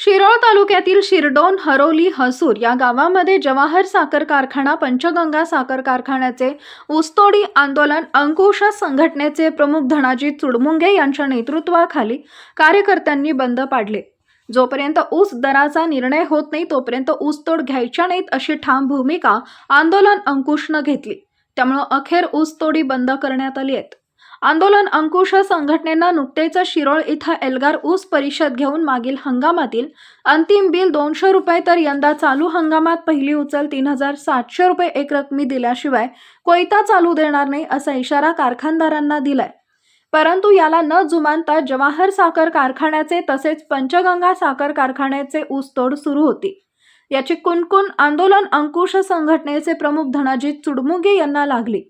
शिरोळ तालुक्यातील शिरडोन हरोली हसूर या गावामध्ये जवाहर साखर कारखाना पंचगंगा साखर कारखान्याचे ऊसतोडी आंदोलन अंकुश संघटनेचे प्रमुख धनाजी चुडमुंगे यांच्या नेतृत्वाखाली कार्यकर्त्यांनी बंद पाडले. जोपर्यंत ऊस दराचा निर्णय होत नाही तोपर्यंत ऊसतोड घ्यायच्या नाहीत अशी ठाम भूमिका आंदोलन अंकुशनं घेतली. त्यामुळं अखेर ऊसतोडी बंद करण्यात आली आहेत. आंदोलन अंकुश संघटनेनं नुकतेच शिरोळ इथं एल्गार ऊस परिषद घेऊन मागील हंगामातील अंतिम बिल दोनशे रुपये तर यंदा चालू हंगामात पहिली उचल तीन हजार सातशे रुपये एक रकमी दिल्याशिवाय कोयता चालू देणार नाही असा इशारा कारखानदारांना दिलाय. परंतु याला न जुमानता जवाहर साखर कारखान्याचे तसेच पंचगंगा साखर कारखान्याचे ऊसतोड सुरू होती. याची कुणकुण आंदोलन अंकुश संघटनेचे प्रमुख धनाजी चुडमुगे यांना लागली.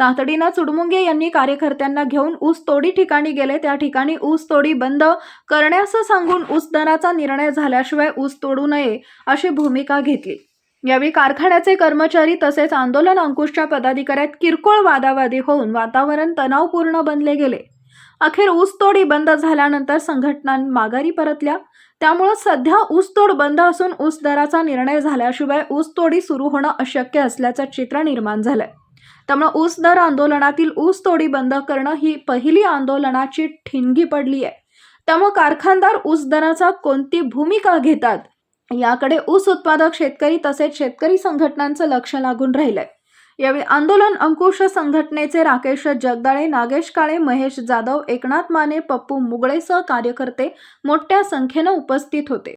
तातडीनं चुडमुंगे यांनी कार्यकर्त्यांना घेऊन ऊस तोडी ठिकाणी गेले. त्या ठिकाणी ऊस तोडी बंद करण्यास सांगून ऊस दराचा निर्णय झाल्याशिवाय ऊस तोडू नये अशी भूमिका घेतली. यावेळी कारखान्याचे कर्मचारी तसेच आंदोलन अंकुशच्या पदाधिकाऱ्यात किरकोळ वादावादी होऊन वातावरण तणावपूर्ण बनले गेले. अखेर ऊसतोडी बंद झाल्यानंतर संघटना माघारी परतल्या. त्यामुळं सध्या ऊसतोड बंद असून ऊस दराचा निर्णय झाल्याशिवाय ऊसतोडी सुरू होणं अशक्य असल्याचं चित्र निर्माण झालंय. त्यामुळे ऊस दर आंदोलनातील ऊस तोडी बंद करणं ही पहिली आंदोलनाची ठिणगी पडली आहे त्यामुळे कारखानदार ऊस दराचा कोणती भूमिका घेतात? याकडे ऊस उत्पादक शेतकरी तसेच शेतकरी संघटनांचं लक्ष लागून राहिलंय. यावेळी आंदोलन अंकुश संघटनेचे राकेश जगदाळे नागेश काळे महेश जाधव एकनाथ माने पप्पू मुगळेसह कार्यकर्ते मोठ्या संख्येनं उपस्थित होते.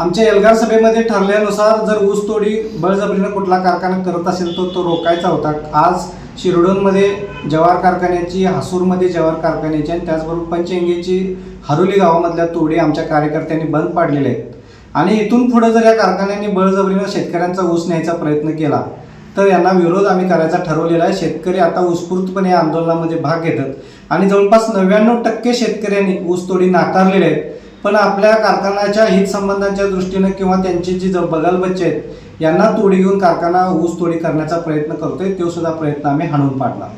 आमच्या एल्गार सभेमध्ये ठरल्यानुसार जर ऊसतोडी बळजबरीनं कुठला कारखाना करत असेल तर तो रोखायचा होता. आज शिरोडोनमध्ये जवार कारखान्याची हासूरमध्ये जवार कारखान्याची आणि त्याचबरोबर पंचेंगेची हरोली गावामधल्या तोडी आमच्या कार्यकर्त्यांनी बंद पाडलेल्या आहेत. आणि इथून पुढे जर या कारखान्यांनी बळजबरीनं शेतकऱ्यांचा ऊस न्यायचा प्रयत्न केला तर यांना विरोध आम्ही करायचा ठरवलेला आहे. शेतकरी आता उत्स्फूर्तपणे या आंदोलनामध्ये भाग घेतात. आणि जवळपास नव्याण्णव टक्के शेतकऱ्यांनी ऊसतोडी नाकारलेले आहेत. पण आपल्या कारखान्याच्या हितसंबंधांच्या दृष्टीनं किंवा त्यांची जी ज- बगलबच्चे आहेत यांना तोडी घेऊन कारखाना ऊस तोडी करण्याचा प्रयत्न करतोय तो सुद्धा प्रयत्न आम्ही हाणून पाडला.